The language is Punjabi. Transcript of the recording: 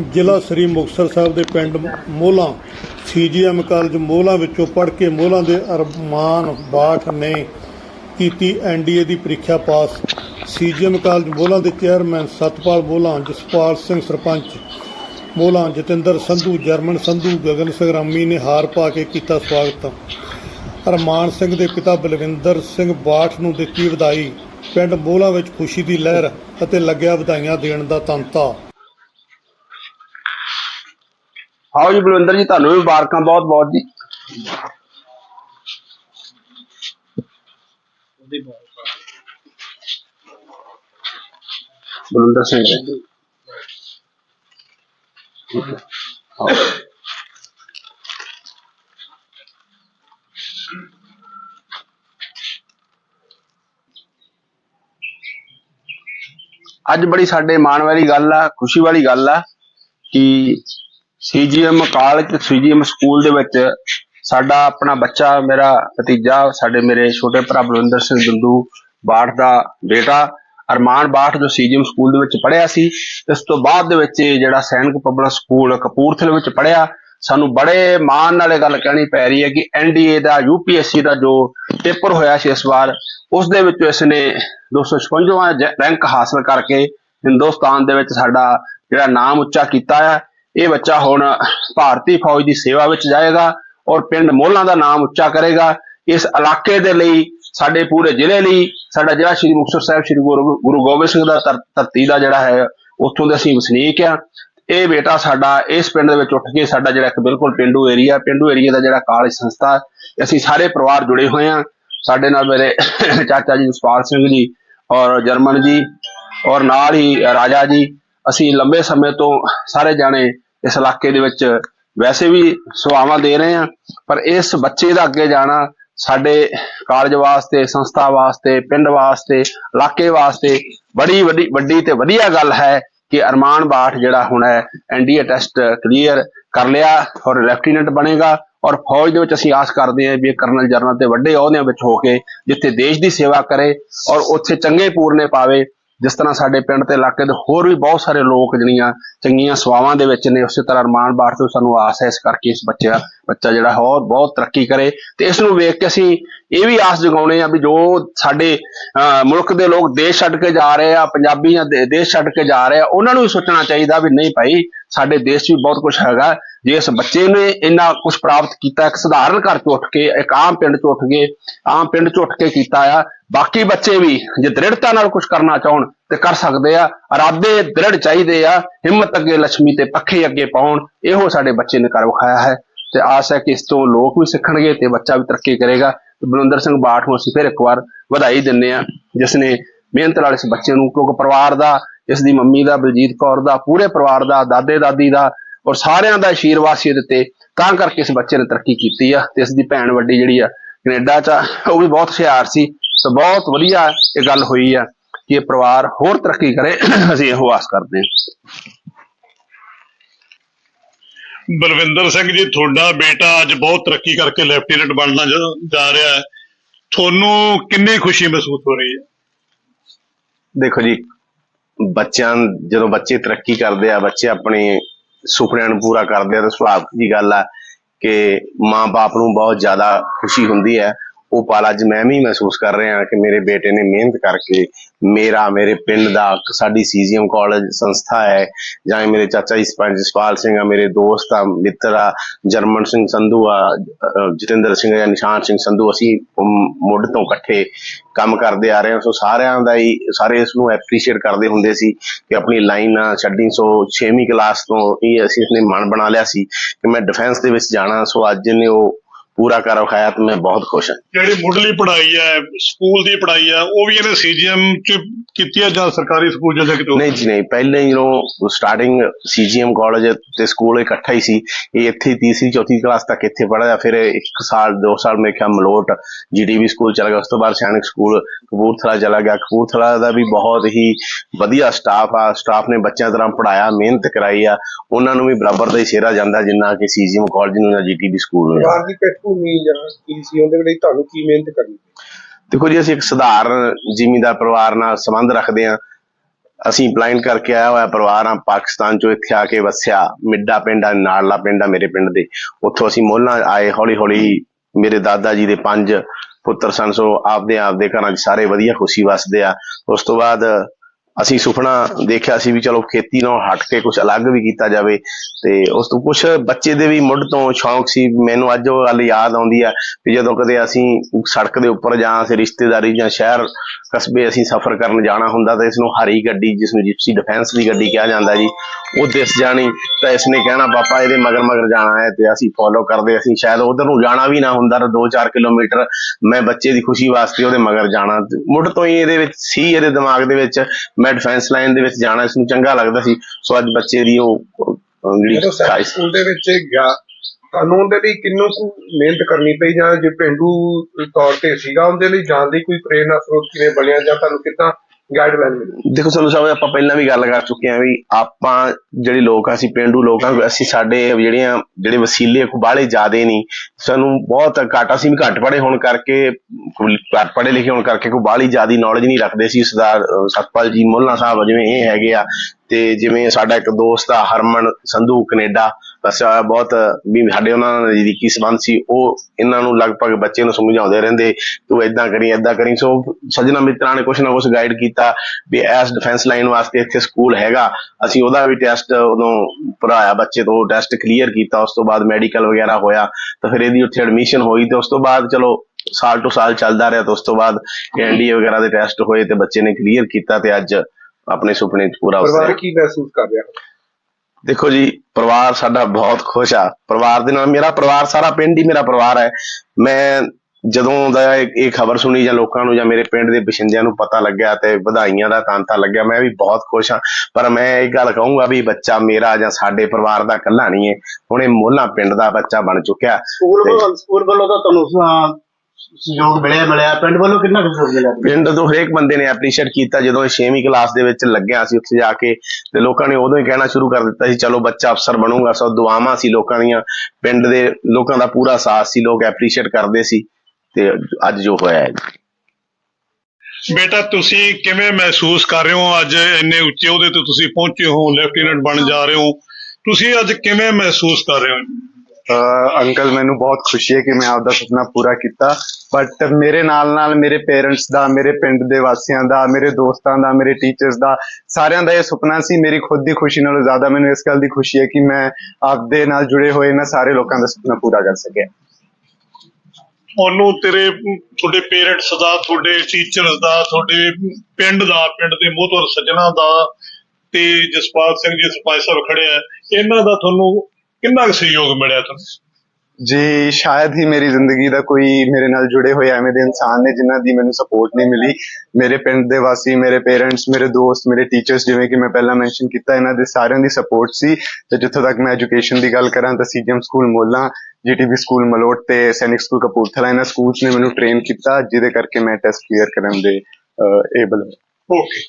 ਜ਼ਿਲ੍ਹਾ ਸ੍ਰੀ ਮੁਕਤਸਰ ਸਾਹਿਬ ਦੇ ਪਿੰਡ ਮੋਹਲਾਂ, ਸੀਜੀਐਮ ਕਾਲਜ ਮੋਹਲਾਂ ਵਿੱਚੋਂ ਪੜ੍ਹ ਕੇ ਮੋਹਲਾਂ ਦੇ ਅਰਮਾਨ ਬਾਠ ਨੇ ਕੀਤੀ ਐਨਡੀਏ ਦੀ ਪ੍ਰੀਖਿਆ ਪਾਸ। ਸੀਜੀਐਮ ਕਾਲਜ ਮੋਹਲਾਂ ਦੇ ਚੇਅਰਮੈਨ ਸਤਪਾਲ ਮੋਹਲਾਂ, ਜਸਪਾਲ ਸਿੰਘ ਸਰਪੰਚ ਮੋਹਲਾਂ, ਜਤਿੰਦਰ ਸੰਧੂ, ਜਰਮਨ ਸੰਧੂ, ਗਗਨ ਸੰਗਰਾਮੀ ਨੇ ਹਾਰ ਪਾ ਕੇ ਕੀਤਾ ਸਵਾਗਤ। ਅਰਮਾਨ ਸਿੰਘ ਦੇ ਪਿਤਾ ਬਲਵਿੰਦਰ ਸਿੰਘ ਬਾਠ ਨੂੰ ਦਿੱਤੀ ਵਧਾਈ। ਪਿੰਡ ਮੋਹਲਾਂ ਵਿੱਚ ਖੁਸ਼ੀ ਦੀ ਲਹਿਰ ਅਤੇ ਲੱਗਿਆ ਵਧਾਈਆਂ ਦੇਣ ਦਾ ਤੰਤਾ। ਆਓ ਜੀ ਬਲਵਿੰਦਰ ਜੀ, ਤੁਹਾਨੂੰ ਵੀ ਮੁਬਾਰਕਾਂ ਬਹੁਤ ਬਹੁਤ ਜੀ। ਬਲਵਿੰਦਰ ਸਿੰਘ ਜੀ। ਅੱਜ ਬੜੀ ਸਾਡੇ ਮਾਣ ਵਾਲੀ ਗੱਲ ਆ, ਖੁਸ਼ੀ ਵਾਲੀ ਗੱਲ ਆ ਕਿ ਸੀਜੀਐਮ ਕਾਲਜ ਸੀਜੀਐਮ ਸਕੂਲ ਦੇ ਵਿੱਚ ਸਾਡਾ ਆਪਣਾ ਬੱਚਾ, ਮੇਰਾ ਭਤੀਜਾ, ਸਾਡੇ ਮੇਰੇ ਛੋਟੇ ਭਰਾ ਬਲਵਿੰਦਰ ਸਿੰਘ ਦੰਦੂ ਬਾਠ ਦਾ ਬੇਟਾ ਅਰਮਾਨ ਬਾਠ ਜੋ ਸੀਜੀਐਮ ਸਕੂਲ ਦੇ ਵਿੱਚ ਪੜ੍ਹਿਆ ਸੀ, ਇਸ ਤੋਂ ਬਾਅਦ ਦੇ ਵਿੱਚ ਜਿਹੜਾ ਸੈਨਿਕ ਪਬਲਿਕ ਸਕੂਲ ਕਪੂਰਥਲੇ ਵਿੱਚ ਪੜ੍ਹਿਆ। ਸਾਨੂੰ ਬੜੇ ਮਾਣ ਨਾਲ ਇਹ ਗੱਲ ਕਹਿਣੀ ਪੈ ਰਹੀ ਹੈ ਕਿ ਐਨਡੀਏ ਦਾ ਯੂਪੀਐਸਸੀ ਦਾ ਜੋ ਪੇਪਰ ਹੋਇਆ ਸੀ ਇਸ ਵਾਰ, ਉਸ ਦੇ ਵਿੱਚ ਇਸ ਨੇ 256ਵਾਂ ਜ- ਰੈਂਕ ਹਾਸਲ ਕਰਕੇ ਹਿੰਦੁਸਤਾਨ ਦੇ ਵਿੱਚ ਸਾਡਾ ਜਿਹੜਾ ਨਾਮ ਉੱਚਾ ਕੀਤਾ ਹੈ ਇਹ ਬੱਚਾ ਹੁਣ ਭਾਰਤੀ ਫੌਜ ਦੀ ਸੇਵਾ ਵਿੱਚ ਜਾਏਗਾ ਔਰ ਪਿੰਡ ਮੋਹਲਾਂ ਦਾ ਨਾਮ ਉੱਚਾ ਕਰੇਗਾ। ਇਸ ਇਲਾਕੇ ਦੇ ਲਈ, ਸਾਡੇ ਪੂਰੇ ਜ਼ਿਲ੍ਹੇ ਲਈ, ਸਾਡਾ ਜ਼ਿਲ੍ਹਾ ਸ਼੍ਰੀ ਮੁਕਤਸਰ ਸਾਹਿਬ, ਸ਼੍ਰੀ ਗੁਰੂ ਗੁਰੂ ਗੋਬਿੰਦ ਸਿੰਘ ਦਾ ਧਰ- ਧਰਤੀ ਦਾ ਜਿਹੜਾ ਹੈ, ਉੱਥੋਂ ਦੇ ਅਸੀਂ ਵਸਨੀਕ ਆ ਇਹ ਬੇਟਾ ਸਾਡਾ ਇਸ ਪਿੰਡ ਦੇ ਵਿੱਚ ਉੱਠ ਕੇ ਸਾਡਾ ਜਿਹੜਾ ਇੱਕ ਬਿਲਕੁਲ ਪਿੰਡੂ ਏਰੀਆ ਪਿੰਡੂ ਏਰੀਆ ਦਾ ਜਿਹੜਾ ਕਾਲਜ ਸੰਸਥਾ, ਅਸੀਂ ਸਾਰੇ ਪਰਿਵਾਰ ਜੁੜੇ ਹੋਏ ਆ ਸਾਡੇ ਨਾਲ ਮੇਰੇ ਚਾਚਾ ਜੀ ਜਸਪਾਲ ਸਿੰਘ ਜੀ ਔਰ ਜਰਮਨ ਜੀ ਔਰ ਨਾਲ ਹੀ ਰਾਜਾ ਜੀ। ਅਸੀਂ ਲੰਬੇ ਸਮੇਂ ਤੋਂ ਸਾਰੇ ਜਾਣੇ ਇਸ ਇਲਾਕੇ ਦੇ ਵਿੱਚ ਵੈਸੇ ਵੀ ਸੇਵਾਵਾਂ ਦੇ ਰਹੇ ਆ ਪਰ ਇਸ ਬੱਚੇ ਦਾ ਅੱਗੇ ਜਾਣਾ ਸਾਡੇ ਕਾਲਜ ਵਾਸਤੇ, ਸੰਸਥਾ ਵਾਸਤੇ, ਪਿੰਡ ਵਾਸਤੇ, ਇਲਾਕੇ ਵਾਸਤੇ ਬੜੀ ਵੱਡੀ ਵੱਡੀ ਤੇ ਵਧੀਆ ਗੱਲ ਹੈ ਕਿ ਅਰਮਾਨ ਬਾਠ ਜਿਹੜਾ ਹੁਣ ਹੈ ਐਨਡੀਏ ਟੈਸਟ ਕਲੀਅਰ ਕਰ ਲਿਆ ਔਰ ਲੈਫਟੀਨੈਂਟ ਬਣੇਗਾ ਔਰ ਫੌਜ ਦੇ ਵਿੱਚ ਅਸੀਂ ਆਸ ਕਰਦੇ ਹਾਂ ਵੀ ਕਰਨਲ ਜਰਨਲ ਤੇ ਵੱਡੇ ਅਹੁਦਿਆਂ ਵਿੱਚ ਹੋ ਕੇ ਜਿੱਥੇ ਦੇਸ਼ ਦੀ ਸੇਵਾ ਕਰੇ ਔਰ ਉੱਥੇ ਚੰਗੇ ਪੂਰਨੇ ਪਾਵੇ ਜਿਸ ਤਰ੍ਹਾਂ ਸਾਡੇ ਪਿੰਡ ਤੇ ਇਲਾਕੇ ਦੇ ਹੋਰ ਵੀ ਬਹੁਤ ਸਾਰੇ ਲੋਕ ਜਿਹੜੀਆਂ ਚੰਗੀਆਂ ਸੇਵਾਵਾਂ ਦੇ ਵਿੱਚ ਨੇ ਉਸੇ ਤਰ੍ਹਾਂ ਅਰਮਾਨ ਬਾਠ ਤੋਂ ਸਾਨੂੰ ਆਸ ਹੈ ਇਸ ਕਰਕੇ ਇਸ ਬੱਚਾ ਬੱਚਾ ਜਿਹੜਾ ਹੋਰ ਬਹੁਤ ਤਰੱਕੀ ਕਰੇ ਤੇ ਇਸ ਨੂੰ ਵੇਖ ਕੇ ਅਸੀਂ ਇਹ ਵੀ ਆਸ ਜਗਾਉਣੇ ਆ ਵੀ ਜੋ ਸਾਡੇ ਅਹ, ਮੁਲਕ ਦੇ ਲੋਕ ਦੇਸ਼ ਛੱਡ ਕੇ ਜਾ ਰਹੇ ਆ ਪੰਜਾਬੀ ਜਾਂ ਦੇ- ਦੇਸ਼ ਛੱਡ ਕੇ ਜਾ ਰਹੇ ਆ ਉਹਨਾਂ ਨੂੰ ਵੀ ਸੋਚਣਾ ਚਾਹੀਦਾ ਵੀ ਨਹੀਂ ਭਾਈ ਸਾਡੇ ਦੇਸ਼ 'ਚ ਵੀ ਬਹੁਤ ਕੁਝ ਹੈਗਾ। ਜੇ ਇਸ ਬੱਚੇ ਨੇ ਇੰਨਾ ਕੁਝ ਪ੍ਰਾਪਤ ਕੀਤਾ ਇੱਕ ਸਧਾਰਨ ਘਰ 'ਚ ਉੱਠ ਕੇ ਇੱਕ ਆਮ ਪਿੰਡ 'ਚ ਉੱਠ ਕੇ ਆਮ ਪਿੰਡ 'ਚ ਉੱਠ ਕੇ ਕੀਤਾ ਆ ਬਾਕੀ ਬੱਚੇ ਵੀ ਜੇ ਦ੍ਰਿੜਤਾ ਨਾਲ ਕੁਝ ਕਰਨਾ ਚਾਹਣ ਤੇ ਕਰ ਸਕਦੇ ਆ। ਇਰਾਦੇ ਦ੍ਰਿੜ ਚਾਹੀਦੇ ਆ ਹਿੰਮਤ ਅੱਗੇ ਲక్ష్ਮੀ ਤੇ ਪੱਖੇ ਅੱਗੇ ਪਾਉਣ। ਇਹੋ ਸਾਡੇ ਬੱਚੇ ਨੇ ਕਰ ਵਿਖਾਇਆ ਹੈ ਤੇ ਆਸ ਹੈ ਕਿ ਇਸ ਤੋਂ ਲੋਕ ਵੀ ਸਿੱਖਣਗੇ ਤੇ ਬੱਚਾ ਵੀ ਤਰੱਕੀ ਕਰੇਗਾ। ਤੇ ਬਲਵਿੰਦਰ ਸਿੰਘ ਬਾਠ ਨੂੰ ਅਸੀਂ ਫਿਰ ਇੱਕ ਵਾਰ ਵਧਾਈ ਦਿੰਨੇ ਆ ਜਿਸ ਨੇ ਮਿਹਨਤ ਨਾਲ ਇਸ ਬੱਚੇ ਨੂੰ ਕਿਉਂਕਿ ਪਰਿਵਾਰ ਦਾ ਇਸ ਦੀ ਮੰਮੀ ਦਾ ਬਲਜੀਤ ਕੌਰ ਦਾ ਪੂਰੇ ਪਰਿਵਾਰ ਦਾ ਦਾਦੇ ਦਾਦੀ ਦਾ ਔਰ ਸਾਰਿਆਂ ਦਾ ਆਸ਼ੀਰਵਾਦ ਸੀ ਇਹਦੇ ਤਾਂ ਕਰਕੇ ਇਸ ਬੱਚੇ ਨੇ ਤਰੱਕੀ ਕੀਤੀ ਆ ਤੇ ਇਸ ਦੀ ਭੈਣ ਵੱਡੀ ਜਿਹੜੀ ਆ ਕੈਨੇਡਾ ਚ ਆ, ਉਹ ਵੀ ਬਹੁਤ ਹੁਸ਼ਿਆਰ ਸੀ। ਤੇ ਬਹੁਤ ਵਧੀਆ ਇਹ ਗੱਲ ਹੋਈ ਆ ਕਿ ਇਹ ਪਰਿਵਾਰ ਹੋਰ ਤਰੱਕੀ ਕਰੇ ਅਸੀਂ ਇਹੋ ਆਸ ਕਰਦੇ ਹਾਂ। ਬਲਵਿੰਦਰ ਸਿੰਘ ਜੀ ਤੁਹਾਡਾ ਬੇਟਾ ਅੱਜ ਬਹੁਤ ਤਰੱਕੀ ਕਰਕੇ ਲੈਫਟੀਨੈਂਟ ਬਣਨਾ ਜਾ- ਜਾ ਰਿਹਾ ਹੈ। ਤੁਹਾਨੂੰ ਕਿੰਨੀ ਖੁਸ਼ੀ ਮਹਿਸੂਸ ਹੋ ਰਹੀ ਹੈ? ਦੇਖੋ ਜੀ ਬੱਚਿਆਂ ਜਦੋਂ ਬੱਚੇ ਤਰੱਕੀ ਕਰਦੇ ਆ ਬੱਚੇ ਆਪਣੇ ਸੁਪਨਿਆਂ ਨੂੰ ਪੂਰਾ ਕਰਦੇ ਆ ਤਾਂ ਸੁਭਾਵਿਕ ਜੀ ਗੱਲ ਆ ਕਿ ਮਾਂ-ਬਾਪ ਨੂੰ ਬਹੁਤ ਜ਼ਿਆਦਾ ਖੁਸ਼ੀ ਹੁੰਦੀ ਹੈ। ਉਹ ਪਲ ਅੱਜ ਮੈਂ ਵੀ ਮਹਿਸੂਸ ਕਰ ਰਿਹਾ ਕਿ ਮੇਰੇ ਬੇਟੇ ਨੇ ਮਿਹਨਤ ਕਰਕੇ ਮੇਰਾ, ਮੇਰੇ ਪਿੰਡ ਦਾ, ਸਾਡੀ ਸੀਜੀਐਮ ਕਾਲਜ ਸੰਸਥਾ ਹੈ, ਜਾਂ ਮੇਰੇ ਚਾਚਾ ਜੀ ਸਰਪੰਚ ਜਸਪਾਲ ਸਿੰਘ ਆ, ਮੇਰੇ ਦੋਸਤ ਆ, ਮਿੱਤਰ ਆ, ਜਰਮਨ ਸਿੰਘ ਸੰਧੂ ਆ ਜਤਿੰਦਰ ਸਿੰਘ ਆ ਨਿਸ਼ਾਨ ਸਿੰਘ ਸੰਧੂ, ਅਸੀਂ ਮੁੱਢ ਤੋਂ ਇਕੱਠੇ ਕੰਮ ਕਰਦੇ ਆ ਰਹੇ ਹਾਂ। ਸੋ ਸਾਰਿਆਂ ਦਾ ਹੀ, ਸਾਰੇ ਇਸ ਨੂੰ ਐਪਰੀਸ਼ੀਏਟ ਕਰਦੇ ਹੁੰਦੇ ਸੀ ਕਿ ਆਪਣੀ ਲਾਈਨ ਨਾ ਛੱਡੀ। ਸੋ 6ਵੀਂ ਕਲਾਸ ਤੋਂ ਇਹ ਅਸੀਂ ਇਸਨੇ ਮਨ ਬਣਾ ਲਿਆ ਸੀ ਕਿ ਮੈਂ ਡਿਫੈਂਸ ਦੇ ਵਿੱਚ ਜਾਣਾ। ਸੋ ਅੱਜ ਨੇ ਉਹ ਪੂਰਾ ਕਰ ਵਿਖਾਇਆ ਤੇ ਮੈਂ ਬਹੁਤ ਖੁਸ਼ ਹਾਂ। ਜਿਹੜੀ ਮੁੱਢਲੀ ਪੜ੍ਹਾਈ ਹੈ ਸਕੂਲ ਦੀ ਪੜ੍ਹਾਈ ਹੈ ਉਹ ਵੀ ਇਹਨੇ ਸੀਜੀਐਮ ਚ ਕੀਤੀ ਹੈ ਜਾਂ ਸਰਕਾਰੀ ਸਕੂਲ ਜਾਂ ਕਿਤੇ ਹੋਰ? ਨਹੀਂ ਜੀ ਨਹੀਂ ਪਹਿਲਾਂ ਹੀ ਜਦੋਂ ਸਟਾਰਟਿੰਗ ਸੀਜੀਐਮ ਕਾਲਜ ਤੇ ਸਕੂਲ ਇਕੱਠਾ ਹੀ ਸੀ ਇਹ ਇੱਥੇ ਤੀਸਰੀ ਚੌਥੀ ਕਲਾਸ ਤੱਕ ਇੱਥੇ ਪੜ੍ਹਿਆ ਫਿਰ ਇੱਕ ਸਾਲ ਦੋ ਸਾਲ ਮੇਰੇ ਖਿਆਲ ਮਲੋਟ ਜੀਡੀਵੀ ਸਕੂਲ ਚਲਾ ਗਿਆ ਉਸ ਤੋਂ ਬਾਅਦ ਸੈਨਿਕ ਸਕੂਲ ਕਪੂਰਥਲਾ ਚਲਾ ਗਿਆ। ਕਪੂਰਥਲਾ ਦਾ ਵੀ ਬਹੁਤ ਹੀ ਵਧੀਆ ਸਟਾਫ ਆ ਸਟਾਫ ਨੇ ਬੱਚਿਆਂ ਤਰ੍ਹਾਂ ਪੜਾਇਆ ਮਿਹਨਤ ਕਰਾਈ ਆ ਉਹਨਾਂ ਨੂੰ ਵੀ ਬਰਾਬਰ ਦਾ ਹੀ ਸ਼ੇਰਾ ਜਾਂਦਾ ਜਿੰਨਾ ਕਿ ਸੀਜੀਐਮ ਕਾਲਜ ਨੂੰ ਜਾਂ ਜੀਟੀਬੀ ਸਕੂਲ ਨੂੰ। ਪਰਿਵਾਰ ਦੀ ਪਿੱਠਭੂਮੀ ਜਾਂ ਕੀ ਸੀ, ਉਹਦੇ ਲਈ ਤੁਹਾਨੂੰ ਕੀ ਮਿਹਨਤ ਕਰਨੀ ਦੇਖੋ ਜੀ, ਅਸੀਂ ਇੱਕ ਸਧਾਰਨ ਜ਼ਿਮੀਂਦਾਰ ਪਰਿਵਾਰ ਨਾਲ ਸੰਬੰਧ ਰੱਖਦੇ ਹਾਂ। ਅਸੀਂ ਬਲਾਈਂਡ ਕਰਕੇ ਆਇਆ ਹੋਇਆ ਪਰਿਵਾਰ ਆ ਪਾਕਿਸਤਾਨ ਚੋਂ ਇੱਥੇ ਆ ਕੇ ਵਸਿਆ। ਮਿੱਡਾ ਪਿੰਡ ਆ ਨਾਲਲਾ ਪਿੰਡ ਆ ਮੇਰੇ ਪਿੰਡ ਦੇ। ਉੱਥੋਂ ਅਸੀਂ ਮੋਹਲਾਂ ਆਏ ਹੌਲੀ ਹੌਲੀ ਮੇਰੇ ਦਾਦਾ ਜੀ ਦੇ ਪੰਜ ਪੁੱਤਰ ਸਨ, ਸੋ ਆਪਦੇ ਆਪਦੇ ਘਰਾਂ 'ਚ ਸਾਰੇ ਵਧੀਆ ਖੁਸ਼ੀ ਵਸਦੇ ਆ। ਉਸ ਤੋਂ ਬਾਅਦ ਅਸੀਂ ਸੁਪਨਾ ਦੇਖਿਆ ਸੀ ਵੀ ਚਲੋ ਖੇਤੀ ਨਾਲ ਹਟ ਕੇ ਕੁਝ ਅਲੱਗ ਵੀ ਕੀਤਾ ਜਾਵੇ ਤੇ ਉਸ ਤੋਂ ਕੁਝ ਬੱਚੇ ਦੇ ਵੀ ਮੁੱਢ ਤੋਂ ਸ਼ੌਂਕ ਸੀ, ਮੈਨੂੰ ਅੱਜ ਉਹ ਗੱਲ ਯਾਦ ਆਉਂਦੀ ਆ ਵੀ ਜਦੋਂ ਕਦੇ ਅਸੀਂ ਸੜਕ ਦੇ ਉੱਪਰ ਜਾਂ ਅਸੀਂ ਰਿਸ਼ਤੇਦਾਰੀ ਜਾਂ ਸ਼ਹਿਰ ਕਸਬੇ ਅਸੀਂ ਸਫ਼ਰ ਕਰਨ ਜਾਣਾ ਹੁੰਦਾ ਤਾਂ ਇਸ ਨੂੰ ਹਰੀ ਗੱਡੀ ਜਿਸ ਨੂੰ ਜਿਪਸੀ ਡਿਫੈਂਸ ਦੀ ਗੱਡੀ ਕਿਹਾ ਜਾਂਦਾ ਜੀ, ਉਹ ਦਿਸ ਜਾਣੀ ਤਾਂ ਇਸ ਨੇ ਕਹਿਣਾ, ਪਾਪਾ, ਇਹਦੇ ਮਗਰ ਮਗਰ ਜਾਣਾ ਹੈ ਤੇ ਅਸੀਂ ਫੋਲੋ ਕਰਦੇ, ਅਸੀਂ ਸ਼ਾਇਦ ਉਧਰ ਨੂੰ ਜਾਣਾ ਵੀ ਨਾ ਹੁੰਦਾ, ਤਾਂ 2-4 ਕਿਲੋਮੀਟਰ ਮੈਂ ਬੱਚੇ ਦੀ ਖੁਸ਼ੀ ਵਾਸਤੇ ਉਹਦੇ ਮਗਰ ਜਾਣਾ। ਮੁੱਢ ਤੋਂ ਹੀ ਇਹਦੇ ਵਿੱਚ ਸੀ, ਇਹਦੇ ਦਿਮਾਗ ਦੇ ਵਿੱਚ ਮੈਂ ਡਿਫੈਂਸ ਲਾਈਨ ਦੇ ਵਿੱਚ ਜਾਣਾ ਇਸ ਨੂੰ ਚੰਗਾ ਲੱਗਦਾ ਸੀ। ਸੋ ਅੱਜ ਬੱਚੇ ਦੀ ਉਹ ਜਿਹੜੀ ਸਕੂਲ ਦੇ ਵਿੱਚ ਗਿਆ ਤੁਹਾਨੂੰ ਉਹਦੇ ਲਈ ਕਿੰਨੂ ਕੁ ਮਿਹਨਤ ਕਰਨੀ ਪਈ ਜਾਂ ਜੇ ਪਿੰਡੂ ਤੌਰ ਤੇ ਸੀਗਾ ਉਹਦੇ ਲਈ ਜਾਣ ਲਈ ਕੋਈ ਪ੍ਰੇਰਨਾ ਸਰੋਤ ਕਿਵੇਂ ਬਣਿਆ ਜਾਂ ਤੁਹਾਨੂੰ ਕਿੱਦਾਂ ਗਾਈਡਲਾਈਨ ਮਿਲੀ ਦੇਖੋ ਸਾਨੂੰ ਸਾਹਿਬ, ਆਪਾਂ ਪਹਿਲਾਂ ਵੀ ਗੱਲ ਕਰ ਚੁੱਕੇ ਹਾਂ ਵੀ ਆਪਾਂ ਜਿਹੜੇ ਲੋਕ ਆ, ਅਸੀਂ ਪਿੰਡੂ ਲੋਕ ਆ, ਅਸੀਂ ਸਾਡੇ ਜਿਹੜੀਆਂ, ਜਿਹੜੇ ਵਸੀਲੇ ਕੋ ਬਾਹਲੇ ਜ਼ਿਆਦੇ ਨਹੀਂ। ਸਾਨੂੰ ਬਹੁਤ ਘੱਟ, ਅਸੀਂ ਵੀ ਘੱਟ ਪੜ੍ਹੇ ਹੋਣ ਕਰਕੇ ਘੱਟ ਪੜੇ ਲਿਖੇ ਹੋਣ ਕਰਕੇ ਕੋਈ ਬਾਹਲੀ ਜ਼ਿਆਦੀ ਨੌਲੇਜ ਨਹੀਂ ਰੱਖਦੇ ਸੀ। ਸਰਦਾਰ ਸਤਪਾਲ ਜੀ ਮੁੱਲਾ ਸਾਹਿਬ ਜਿਵੇਂ ਇਹ ਹੈਗੇ ਆ, ਤੇ ਜਿਵੇਂ ਸਾਡਾ ਇੱਕ ਦੋਸਤ ਆ, ਹਰਮਨ ਸੰਧੂ, ਕੈਨੇਡਾ। ਬਸ ਆਹ ਬਹੁਤ ਵੀ ਸਾਡੇ ਉਹਨਾਂ ਨਾਲ ਨਜ਼ਦੀਕੀ ਸੰਬੰਧ ਸੀ ਉਹ ਇਹਨਾਂ ਨੂੰ ਲਗਭਗ ਬੱਚੇ ਨੂੰ ਸਮਝਾਉਂਦੇ ਰਹਿੰਦੇ ਤੂੰ ਏਦਾਂ ਕਰੀ ਏਦਾਂ ਕਰੀ। ਸੋ ਸੱਜਣਾ ਮਿੱਤਰਾਂ ਨੇ ਕੁਛ ਨਾ ਕੁਛ ਗਾਈਡ ਕੀਤਾ ਵੀ ਐਸ ਡਿਫੈਂਸ ਲਾਈਨ ਵਾਸਤੇ ਇੱਥੇ ਸਕੂਲ ਹੈਗਾ। ਅਸੀਂ ਉਹਦਾ ਵੀ ਟੈਸਟ ਉਦੋਂ ਭਰਾਇਆ ਬੱਚੇ ਤੋਂ ਟੈਸਟ ਕਲੀਅਰ ਕੀਤਾ ਉਸ ਤੋਂ ਬਾਅਦ ਮੈਡੀਕਲ ਵਗੈਰਾ ਹੋਇਆ। ਤਾਂ ਫਿਰ ਇਹਦੀ ਉੱਥੇ ਐਡਮਿਸ਼ਨ ਹੋਈ ਤੇ ਉਸ ਤੋਂ ਬਾਅਦ ਚਲੋ ਸਾਲ ਤੋਂ ਸਾਲ ਚੱਲਦਾ ਰਿਹਾ ਤੇ ਉਸ ਤੋਂ ਬਾਅਦ ਐਨਡੀਏ ਵਗੈਰਾ ਦੇ ਟੈਸਟ ਹੋਏ ਤੇ ਬੱਚੇ ਨੇ ਕਲੀਅਰ ਕੀਤਾ ਤੇ ਅੱਜ ਆਪਣੇ ਸੁਪਨੇ ਪੂਰਾ ਪਰਿਵਾਰ ਉਤਰਿਆ ਕੀ ਮਹਿਸੂਸ ਕਰ ਰਿਹਾ? ਦੇਖੋ ਜੀ ਪਰਿਵਾਰ ਸਾਡਾ ਬਹੁਤ ਖੁਸ਼ ਆ। ਪਰਿਵਾਰ ਦੇ ਨਾਲ ਮੇਰਾ ਪਰਿਵਾਰ ਸਾਰਾ ਪਿੰਡ ਹੀ ਮੇਰਾ ਪਰਿਵਾਰ ਹੈ। ਮੈਂ ਜਦੋਂ ਦਾ ਇਹ ਖਬਰ ਸੁਣੀ ਜਾਂ ਲੋਕਾਂ ਨੂੰ ਜਾਂ ਮੇਰੇ ਪਿੰਡ ਦੇ ਬਸ਼ਿੰਦਿਆਂ ਨੂੰ ਪਤਾ ਲੱਗਿਆ ਤੇ ਵਧਾਈਆਂ ਦਾ ਤਾਂਤਾ ਲੱਗਿਆ ਮੈਂ ਵੀ ਬਹੁਤ ਖੁਸ਼ ਹਾਂ। ਪਰ ਮੈਂ ਇਹ ਗੱਲ ਕਹੂੰਗਾ ਵੀ ਬੱਚਾ ਮੇਰਾ ਜਾਂ ਸਾਡੇ ਪਰਿਵਾਰ ਦਾ ਇਕੱਲਾ ਨਹੀਂ ਹੈ। ਹੁਣ ਇਹ ਮੋਹਲਾ ਪਿੰਡ ਦਾ ਬੱਚਾ ਬਣ ਚੁੱਕਿਆ। ਸਕੂਲ ਵੱਲੋਂ ਸਕੂਲ ਵੱਲੋਂ ਤਾਂ ਤੁਹਾਨੂੰ ਸਹਿਯੋਗ ਮਿਲਿਆ ਮਿਲਿਆ। ਪਿੰਡ ਵੱਲੋਂ ਕਿੰਨਾ ਕੁ ਸਹਿਯੋਗ ਮਿਲਿਆ ਪਿੰਡ ਤੋਂ ਹਰੇਕ ਬੰਦੇ ਨੇ ਐਪਰੀਸ਼ੀਏਟ ਕੀਤਾ ਜਦੋਂ ਇਹ 6ਵੀਂ ਕਲਾਸ ਦੇ ਵਿੱਚ ਲੱਗਿਆ ਸੀ ਉੱਥੇ ਜਾ ਕੇ ਤੇ ਲੋਕਾਂ ਨੇ ਉਦੋਂ ਹੀ ਕਹਿਣਾ ਸ਼ੁਰੂ ਕਰ ਦਿੱਤਾ ਸੀ ਚਲੋ ਬੱਚਾ ਅਫਸਰ ਬਣੂਗਾ। ਸੋ ਦੁਆਵਾਂ ਸੀ ਲੋਕਾਂ ਦੀਆਂ ਪਿੰਡ ਦੇ ਲੋਕਾਂ ਦਾ ਪੂਰਾ ਸਾਥ ਸੀ ਲੋਕ ਐਪਰੀਸ਼ੀਏਟ ਕਰਦੇ ਸੀ ਤੇ ਅੱਜ ਜੋ ਹੋਇਆ ਹੈ। ਬੇਟਾ ਤੁਸੀਂ ਕਿਵੇਂ ਮਹਿਸੂਸ ਕਰ ਰਹੇ ਹੋ? ਅੱਜ ਇੰਨੇ ਉੱਚੇ ਉਹਦੇ ਤੇ ਤੁਸੀਂ ਪਹੁੰਚੇ ਹੋ ਲੈਫਟੀਨੈਂਟ ਬਣ ਜਾ ਰਹੇ ਹੋ। ਤੁਸੀਂ ਅੱਜ ਕਿਵੇਂ ਮਹਿਸੂਸ ਕਰ ਰਹੇ ਹੋ? ਅੰਕਲ ਮੈਨੂੰ ਬਹੁਤ ਖੁਸ਼ੀ ਹੈ ਕਿ ਮੈਂ ਆਪਦਾ ਸੁਪਨਾ ਪੂਰਾ ਕੀਤਾ। ਬਟ ਮੇਰੇ ਨਾਲ ਨਾਲ ਮੇਰੇ ਪੇਰੈਂਟਸ ਦਾ, ਮੇਰੇ ਪਿੰਡ ਦੇ ਵਾਸੀਆਂ ਦਾ, ਮੇਰੇ ਦੋਸਤਾਂ ਦਾ, ਮੇਰੇ ਟੀਚਰਸ ਦਾ, ਸਾਰਿਆਂ ਦਾ ਇਹ ਸੁਪਨਾ ਸੀ। ਮੇਰੀ ਖੁਦ ਦੀ ਖੁਸ਼ੀ ਨਾਲੋਂ ਜ਼ਿਆਦਾ ਮੈਨੂੰ ਇਸ ਗੱਲ ਦੀ ਖੁਸ਼ੀ ਹੈ ਕਿ ਮੈਂ ਆਪਦੇ ਨਾਲ ਜੁੜੇ ਹੋਏ ਇਹਨਾਂ ਸਾਰੇ ਲੋਕਾਂ ਦਾ ਸੁਪਨਾ ਪੂਰਾ ਕਰ ਸਕਿਆ। ਉਹਨੂੰ ਤੇਰੇ, ਤੁਹਾਡੇ ਪੇਰੈਂਟਸ ਦਾ, ਤੁਹਾਡੇ ਟੀਚਰਸ ਦਾ, ਤੁਹਾਡੇ ਪਿੰਡ ਦਾ, ਪਿੰਡ ਦੇ ਮੋਹਤਵਰ ਸੱਜਣਾ ਦਾ ਤੇ ਜਸਪਾਲ ਸਿੰਘ ਜੀ ਸਰਪੰਚ ਸਾਹਿਬ ਖੜੇ ਆ, ਇਹਨਾਂ ਦਾ ਤੁਹਾਨੂੰ ਕਿੰਨਾ ਕੁ ਸਹਿਯੋਗ ਮਿਲਿਆ ਤੁਹਾਨੂੰ? ਜੀ ਸ਼ਾਇਦ ਹੀ ਮੇਰੀ ਜ਼ਿੰਦਗੀ ਦਾ ਕੋਈ ਮੇਰੇ ਨਾਲ ਜੁੜੇ ਹੋਏ ਐਵੇਂ ਦੇ ਇਨਸਾਨ ਨੇ ਜਿਨ੍ਹਾਂ ਦੀ ਮੈਨੂੰ ਸਪੋਰਟ ਨਹੀਂ ਮਿਲੀ। ਮੇਰੇ ਪਿੰਡ ਦੇ ਵਾਸੀ ਮੇਰੇ ਪੇਰੈਂਟਸ ਮੇਰੇ ਦੋਸਤ ਮੇਰੇ ਟੀਚਰਸ ਜਿਵੇਂ ਕਿ ਮੈਂ ਪਹਿਲਾਂ ਮੈਂਸ਼ਨ ਕੀਤਾ ਇਹਨਾਂ ਦੇ ਸਾਰਿਆਂ ਦੀ ਸਪੋਰਟ ਸੀ। ਤੇ ਜਿੱਥੋਂ ਤੱਕ ਮੈਂ ਐਜੂਕੇਸ਼ਨ ਦੀ ਗੱਲ ਕਰਾਂ ਤਾਂ CGM school Mola GTB school Malout ਤੇ ਸੈਨਿਕ ਸਕੂਲ ਕਪੂਰਥਲਾ ਇਹਨਾਂ ਸਕੂਲਸ ਨੇ ਮੈਨੂੰ ਟ੍ਰੇਨ ਕੀਤਾ ਜਿਹਦੇ ਕਰਕੇ ਮੈਂ ਟੈਸਟ ਕਲੀਅਰ ਕਰਨ ਦੇ ਏਬਲ ਓਕੇ